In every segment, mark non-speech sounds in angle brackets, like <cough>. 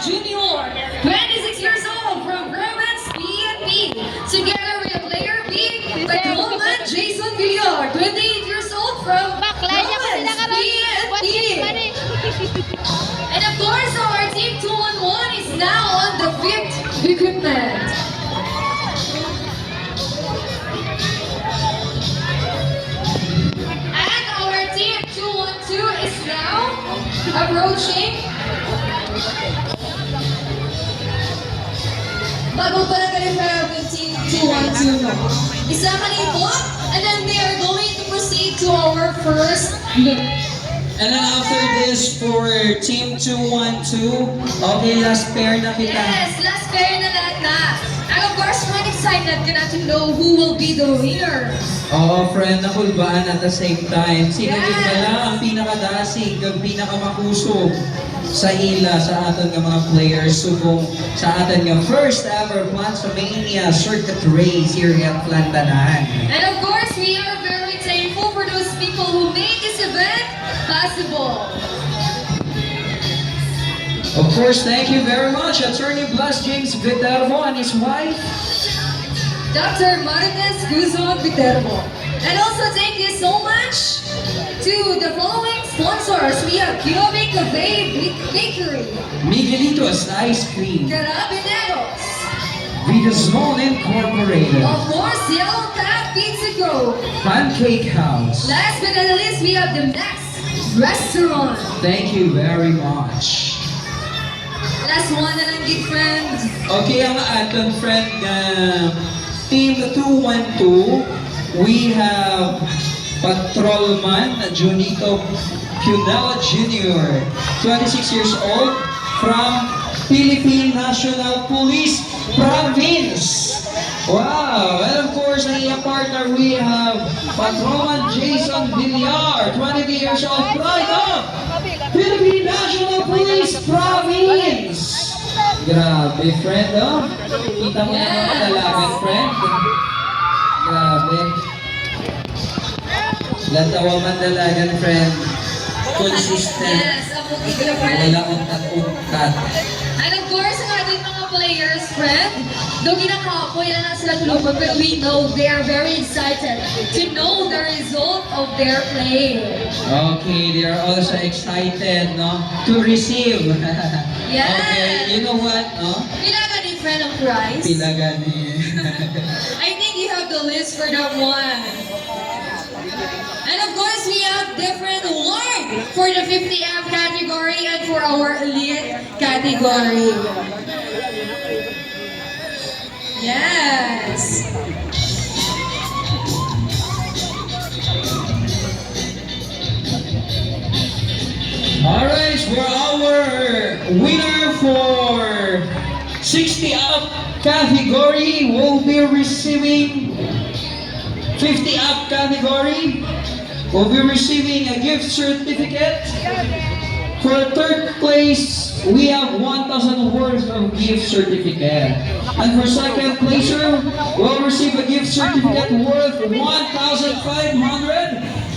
Jr., 26 years old from Romance PNP. Together with player B, Patrolman Jason Villar, 28 years old from Bakla niya ko sila ka Watch this And of course, our team 2-on-1 is now on the fifth equipment. And our team 212 is now approaching. Bago pa lang refer with team 212. Isa kanito, and then they are going to proceed to our first look. And then after this, for Team 212, okay, last pair na kita. Yes, last pair na lahat na. And of course, we're excited ka na to know who will be the winner. Oo, friend, nakulbaan at the same time. Sino Yes. yes. pala ang pinakadasig, ang pinakamakusog sa ila sa aton nga mga players subong sa aton nga first ever Plansomania Circuit Race here at Plantanan. And of course, we are very thankful for those people who made this event possible. Of course, thank you very much, Attorney Blas James Viterbo and his wife. Dr. Martinez Guzman Viterbo. And also thank you so much to the following sponsors. We have Cubic Cafe Bakery, Miguelitos Ice Cream, Carabineros, Vidazone Incorporated, of course, Yellow Cat Pizza Go. Pancake House. Last but not least, we have the Next Restaurant. Thank you very much. Last one and na lang, good friends. Okay, ang aton friend nga Team 212, we have Patrolman Junito Cunel Jr., 26 years old, from Philippine National Police Province. Wow! And of course, ang iyang partner, we have Patrolman Jason Villar, 20 years old, pride of Philippine National Police Province. Grabe, friend, oh. Kita mo naman kadalagan, friend. Grabe. Lantawa man dalagan, friend. Consistent. Yes, ako. Wala untat-untat. And of course, ang ating mga players, friend, though ginakapoy lang na sila tulungan, pero we know they are very excited to know the result of their play. Okay, they are also excited, no? To receive. Yes. <laughs> Okay, you know what, no? Pila ka ni friend ang prize? Pilagan eh. <laughs> I the for that one. And of course, we have different award for the 50F category and for our elite category. Yes. Alright, for our winner for 60 up category will be receiving 50 up category will be receiving a gift certificate. For third place, we have 1,000 worth of gift certificate. And for second placer, will receive a gift certificate worth 1,500.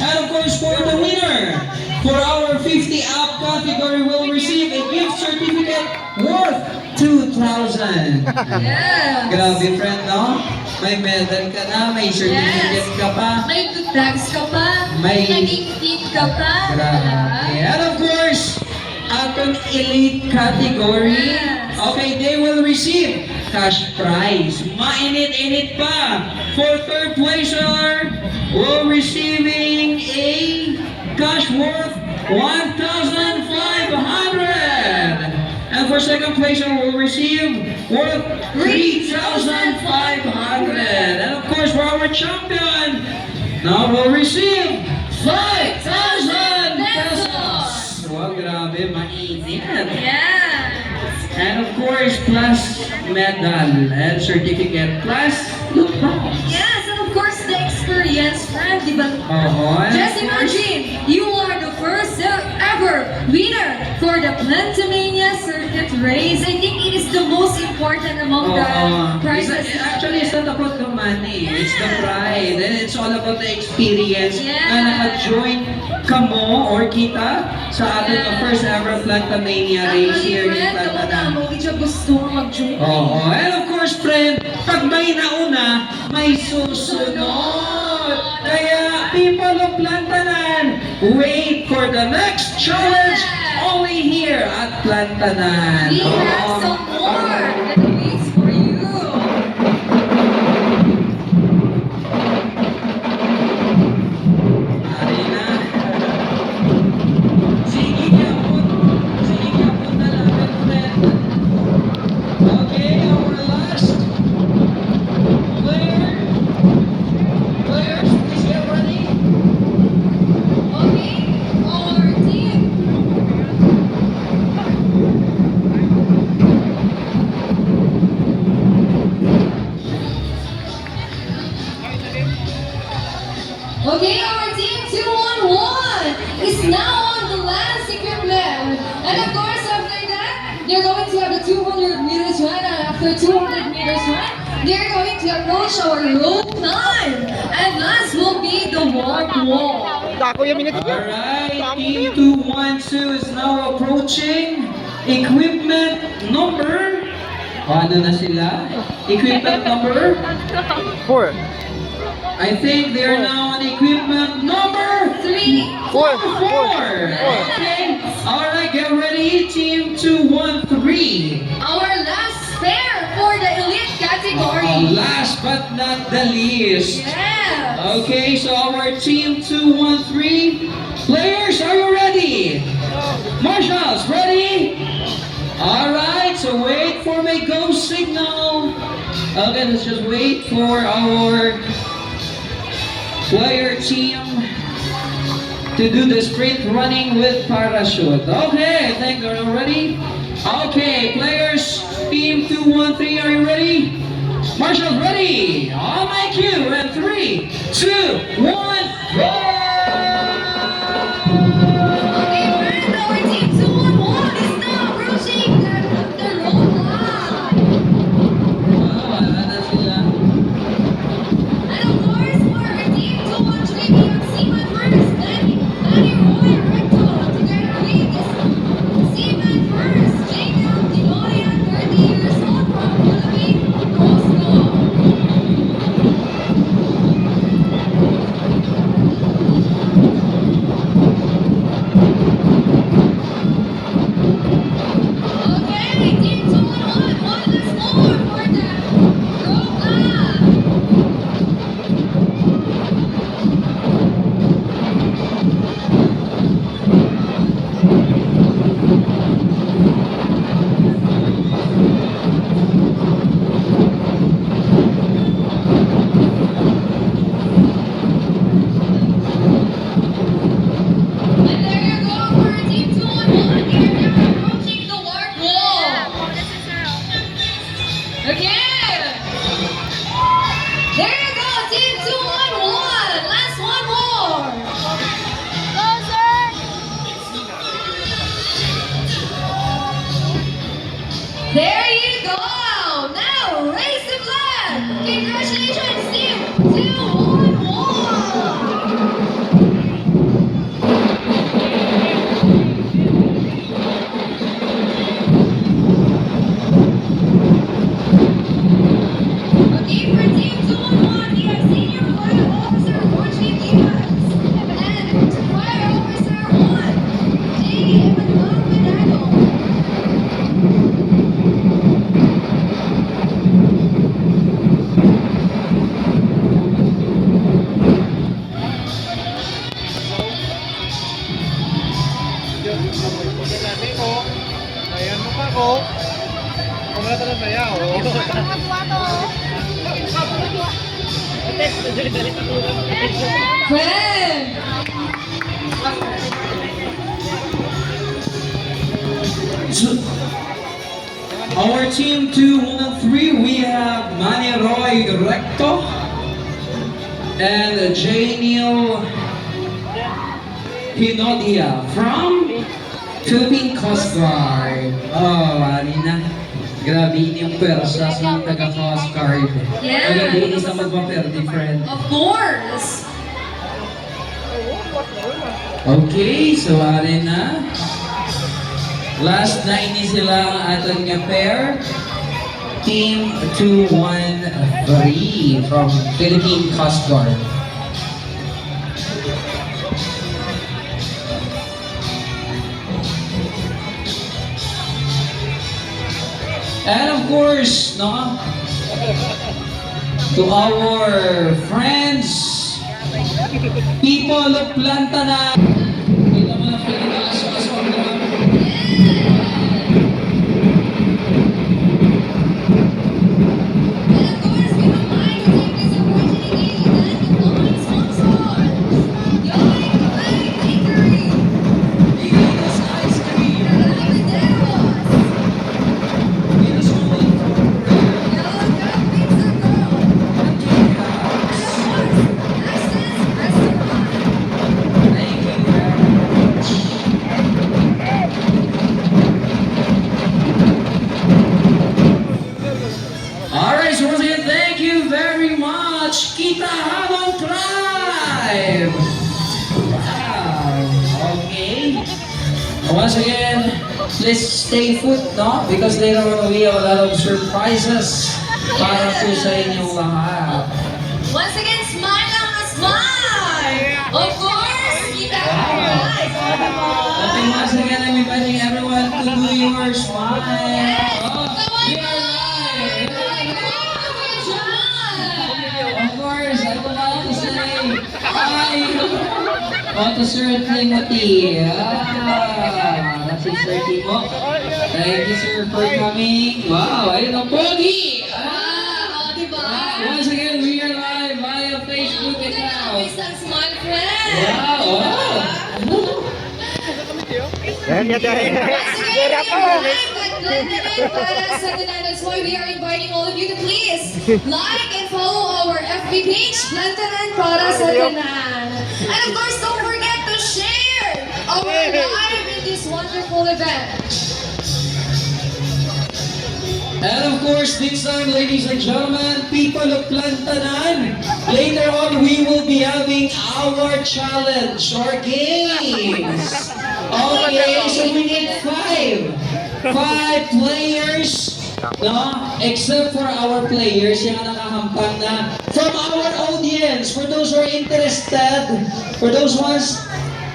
And of course, for the winner, for our 50 up category, will receive a gift certificate worth 2,000. <laughs> Yes. Grabe, friend, no? May medal ka na, may certificate ka pa. May good bags ka pa. May- naging fit ka pa. Grabe. And of course, atong elite category, Yes. okay, they will receive cash prize. Mainit-init pa. For third placer, will receiving a cash worth 1,500. And for second placer, will receive worth 3,500. Our champion, now will receive 5,000 pesos. Wow, grabe, mainit. Yes. And of course, plus medal and certificate, plus look back. Yes, and of course the experience, friend, di ba? Oo. and Just of imagine, you are the first ever winner for the Plantamania Circuit Race. I think it is the most important among the Oo. prizes. It's not- Actually, it's not about the money. It's the pride. And it's all about the experience Yeah. na naka-join ka mo or kita sa ating Yeah. first ever Plantamania race here in friend, Plantanan. tama mo. gusto mag-join. Oo. And of course, friend, pag may nauna, may susunod. Kaya, people of Plantanan, wait for the next only Kalantanan. Oo. And of course, after that, they're going to have the 200 meters run. And after 200 meters run, they're going to approach our rope climb. And last will be the walk wall. Alright, Team 212 is now approaching equipment number. Ano na sila? Equipment number? Four. I think they're now on equipment number Three. Four. four. Okay. Alright, get ready, Team 213. Our last pair for the elite Uh, category. last but not the least. Yeah. Okay, so our team 213 players, are you ready? Marshals, ready? Alright, so wait for my go signal. Okay, let's just wait for our player team to do the sprint running with parachute. Okay, I think they're all ready. Okay, players, team 213, are you ready? Marshall's ready. On my cue, and three, two, one, go! Pagkatabi our team two one and Our team we have Manny Roy Recto and Janiel Pinodia from Philippine Coast Guard. Oh, Manny na. Grabe yun yung pwersa sa taga Coast Guard. Yeah. Ang linis na magpaperde, friend. Of course! Okay, so Arena. Last na ini sila ang atong nga pair. Team 213 from Philippine Coast Guard. And of course, no, to our friends, people of Plantanan. Stay put, no? Because later on we have a lot of surprises para po sa inyong lahat. Once again, smile lang na smile! Of course, kita guys! Okay, once again, I'm inviting everyone to do your smile. Oh, we are live! Of course, I would like to say hi oh, to Sir Timothy. Ah, that's si Sir Timo. Thank you, sir, for coming. Wow, ayun ang pogi! Ah, Wow, diba? once again, we are live via Facebook. Isang smile friend! Wow, wow. Yan, yan, yan. Once again, we are live at Glendarin para sa Tanan. That's why we are inviting all of you to please like and follow our FB page, Glendarin para sa Tanan. And of course, don't forget to share our live wonderful event. And of course, this time, ladies and gentlemen, people of Plantanan, later on we will be having our challenge or games. Okay, so we need five. Five players, no? Except for our players, yung na from our audience, for those who are interested, for those ones,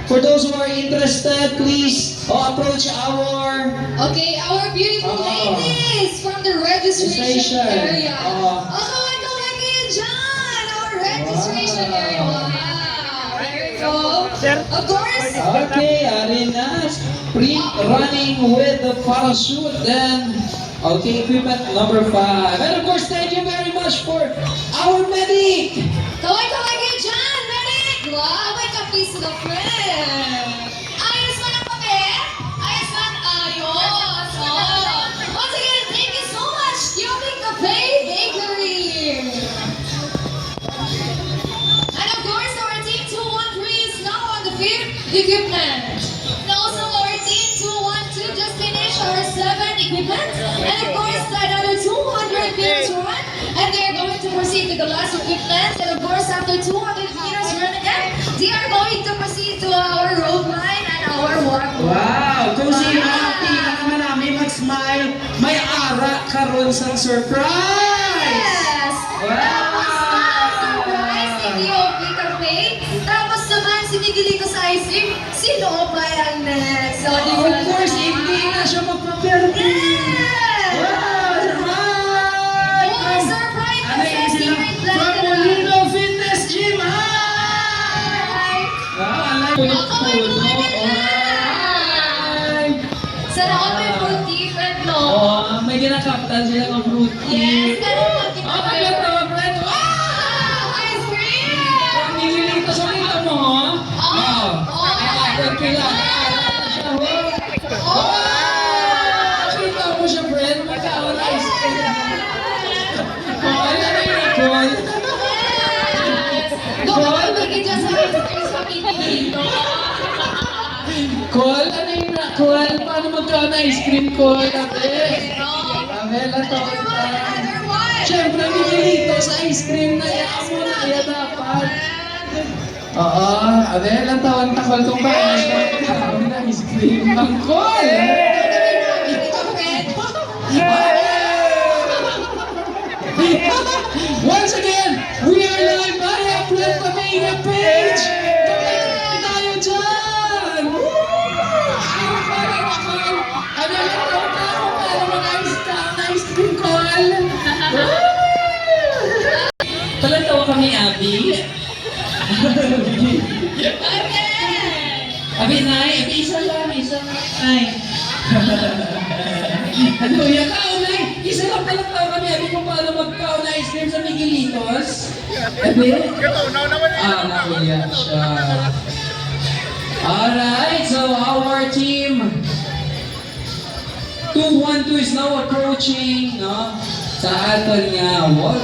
for those who are interested, please oh, approach our Okay, our beautiful Oh. ladies from the registration Station. area. Oh. Oh, come on, come on, kayo dyan! Our registration Wow. area. Wow! There you go. Of course, Okay, Arena, sprint running with the parachute, then, okay, equipment number five. And of course, thank you very much for our medic. kaway kaway kayo dyan, medic! Wow, may kape sila, friend! Equipment. And also our team 212 just finished our seventh equipment. And of course, another 200 meters run. And they are going to proceed to the last equipment. And of course, after 200 meters run again, they are going to proceed to our road line and our walk. Wow, kung sino ang pinaka namin ah. mag-smile, may ara karon sa surprise! Yes! Wow! Na, surprise, hindi OP Cafe. Naman, sinigilito sa ice cream, sino pa ang next? So, ko Of course, hindi na siya magpa-perdi. Yes! ka na magkaon na ice cream ko. Amen. Amen. At ako na. Siyempre, bibili sa ice cream na yan mo na yan dapat. Oo. Amen. At tawang takol kong ba. Magkaon na ice cream. Mangkol. Yeah! Ni Abby. Okay! Abi, Nay, Abi, isa lang, isa lang. <laughs> Nay. ano, yan Nay? Isa lang pala tao kami. Abi, kung paano magkaon na ice cream sa Miguelitos. Abi? Ito, unaw naman eh. Ah, nakuya siya. Alright, so our team 212 is now approaching, no? Sa aton nga wall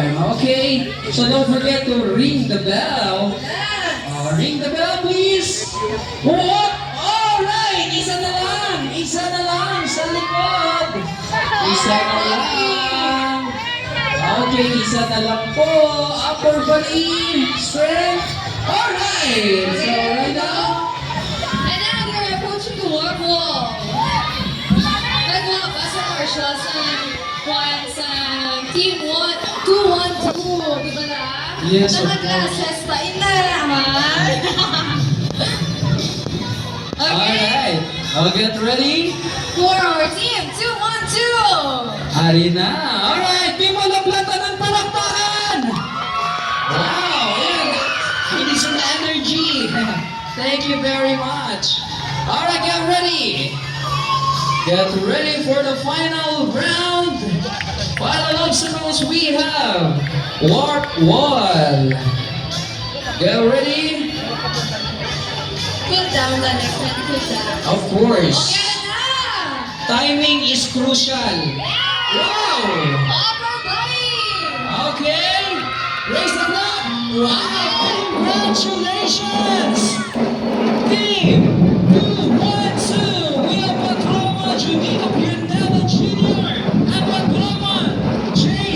climb. Okay, so don't forget to ring the bell. Uh, ring the bell, please. Oh, alright, isa na lang, isa na lang sa likod. Isa na lang. Okay, isa na lang po. Upper body, strength. Alright, so right now, Yes, Na of mag-classes pa, ina naman. <laughs> okay, alright. I'll get ready. for our team 2-1-2. Ari na. Alright, people of palakpakan! Wow, yan. Hindi sa energy. <laughs> Thank you very much. Alright, get ready. Get ready for the final round. Obstacles we have. Warp wall. Get ready. Cool down the next one. Of course. Timing is crucial. Wow. Okay, raise the flag. Wow, congratulations.